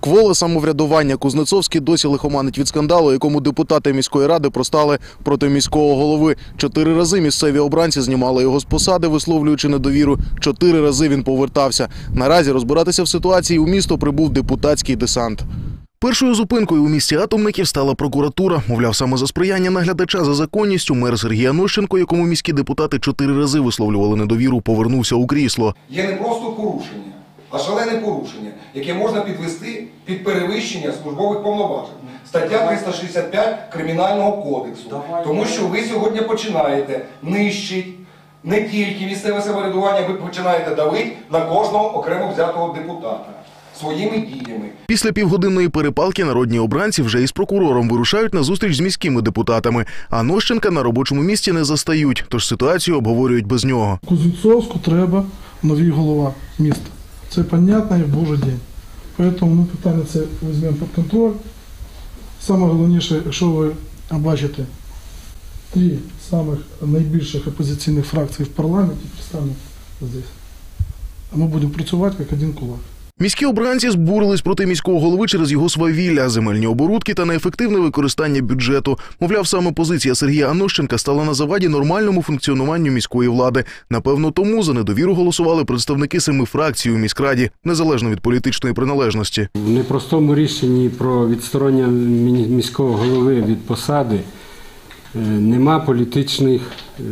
Кволе самоврядування Кузнецовський досі лихоманить від скандалу, якому депутати міської ради простали проти міського голови. Чотири рази місцеві обранці знімали його з посади, висловлюючи недовіру. Чотири рази він повертався. Наразі розбиратися в ситуації у місто прибув депутатський десант. Першою зупинкою у місті атомників стала прокуратура. Мовляв, саме за сприяння наглядача за законністю мер Сергій Анощенко, якому міські депутати чотири рази висловлювали недовіру, повернувся у крісло. Є не просто порушення, а шалене порушення, яке можна підвести під перевищення службових повноважень. Стаття 365 Кримінального кодексу. Тому що ви сьогодні починаєте нищити не тільки місцеве самоврядування, ви починаєте давити на кожного окремо взятого депутата своїми діями. Після півгодинної перепалки народні обранці вже із прокурором вирушають на зустріч з міськими депутатами. А Нощенка на робочому місці не застають, тож ситуацію обговорюють без нього. Кузнецовську треба новий голова міста. Це понятно і в Божий день. Поэтому ми питання це візьмемо під контроль. Саме головніше, якщо ви бачите три самих найбільших опозиційних фракцій в парламенті, представлені здесь, ми будемо працювати як один кулак. Міські обранці збурились проти міського голови через його свавілля, земельні оборудки та неефективне використання бюджету. Мовляв, саме позиція Сергія Анощенка стала на заваді нормальному функціонуванню міської влади. Напевно, тому за недовіру голосували представники семи фракцій у міськраді, незалежно від політичної приналежності. В непростому рішенні про відсторонення міського голови від посади е, нема політичних е,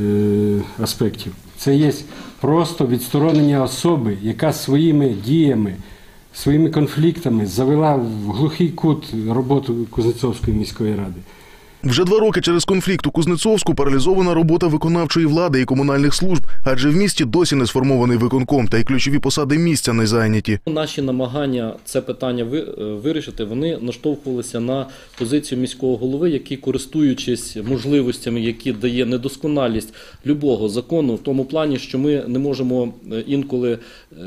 аспектів. Це є просто відсторонення особи, яка своїми діями, своїми конфліктами завела в глухий кут роботу Кузнецовської міської ради. Вже два роки через конфлікт у Кузнецовську паралізована робота виконавчої влади і комунальних служб, адже в місті досі не сформований виконком, та й ключові посади місця не зайняті. Наші намагання це питання е, вирішити, вони наштовхувалися на позицію міського голови, який, користуючись можливостями, які дає недосконалість любого закону, в тому плані, що ми не можемо е, інколи е,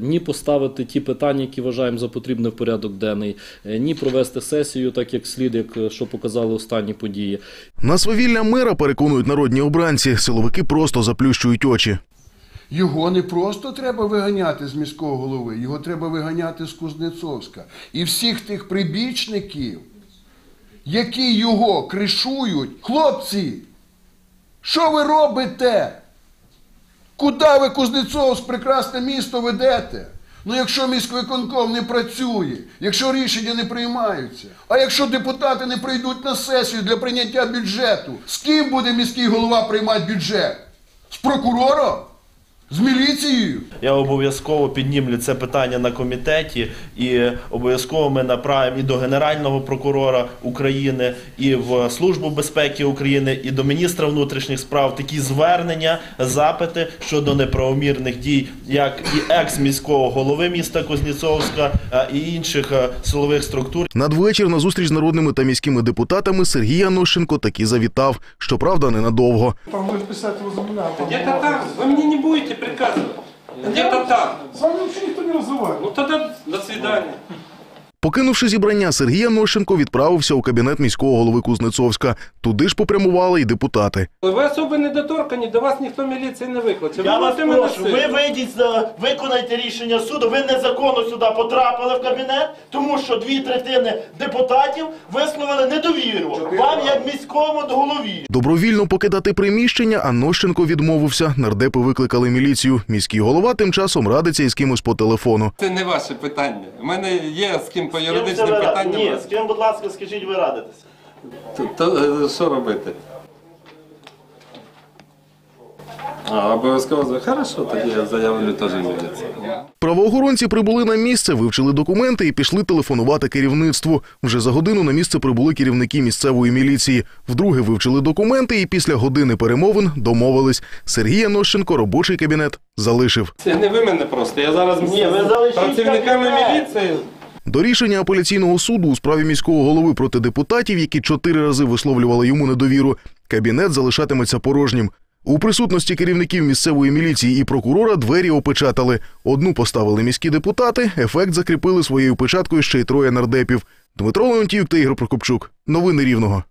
ні поставити ті питання, які вважаємо за потрібне в порядок денний, ні провести сесію, так як слід, як що показали останні події. На свавілля мера переконують народні обранці. Силовики просто заплющують очі. Його не просто треба виганяти з міського голови, його треба виганяти з Кузнецовська. І всіх тих прибічників, які його кришують, хлопці, що ви робите? Куди ви Кузнецовськ, прекрасне місто, ведете? Ну, якщо міськвиконком не працює, якщо рішення не приймаються, а якщо депутати не прийдуть на сесію для прийняття бюджету, з ким буде міський голова приймати бюджет? З прокурором? З міліцією? Я обов'язково піднімлю це питання на комітеті, і обов'язково ми направимо і до Генерального прокурора України, і в Службу безпеки України, і до міністра внутрішніх справ такі звернення, запити щодо неправомірних дій, як і екс-міського голови міста Кузнєцовська, і інших е, силових структур. Надвечір на зустріч з народними та міськими депутатами Сергій Анощенко таки завітав. Щоправда, ненадовго. Там ви писати розмовляти. Где-то там. Вы мне не будете приказывать. Где-то там. С вами вообще никто не розмовляє. Ну тогда до свидания. Покинувши зібрання, Сергій Анощенко відправився у кабінет міського голови Кузнецовська. Туди ж попрямували й депутати. Ви особо недоторкані, до вас ніхто міліції не викличе. Я Ви вас прошу, ви вийдіть, за- виконайте рішення суду. Ви незаконно сюди потрапили в кабінет, тому що дві третини депутатів висловили недовіру вам як міському голові. Добровільно покидати приміщення Анощенко відмовився. Нардепи викликали міліцію. Міський голова тим часом радиться із кимось по телефону. Це не ваше питання. У мене є з ким по юридичним ви питанням. Ні, з ким, будь ласка, скажіть, ви. То, то, е, що робити? А, обов'язково. Хорошо, тоді я заявлю теж міліцію. Правоохоронці прибули на місце, вивчили документи і пішли телефонувати керівництву. Вже за годину на місце прибули керівники місцевої міліції. Вдруге вивчили документи і після години перемовин домовились. Сергій Анощенко робочий кабінет залишив. Це не ви мене просто. Я зараз Ні, ви залишіть працівниками кабінет. міліції. До рішення апеляційного суду у справі міського голови проти депутатів, які чотири рази висловлювали йому недовіру, кабінет залишатиметься порожнім. У присутності керівників місцевої міліції і прокурора двері опечатали. Одну поставили міські депутати, ефект закріпили своєю печаткою ще й троє нардепів. Дмитро Леонтіюк та Ігор Прокопчук. Новини Рівного.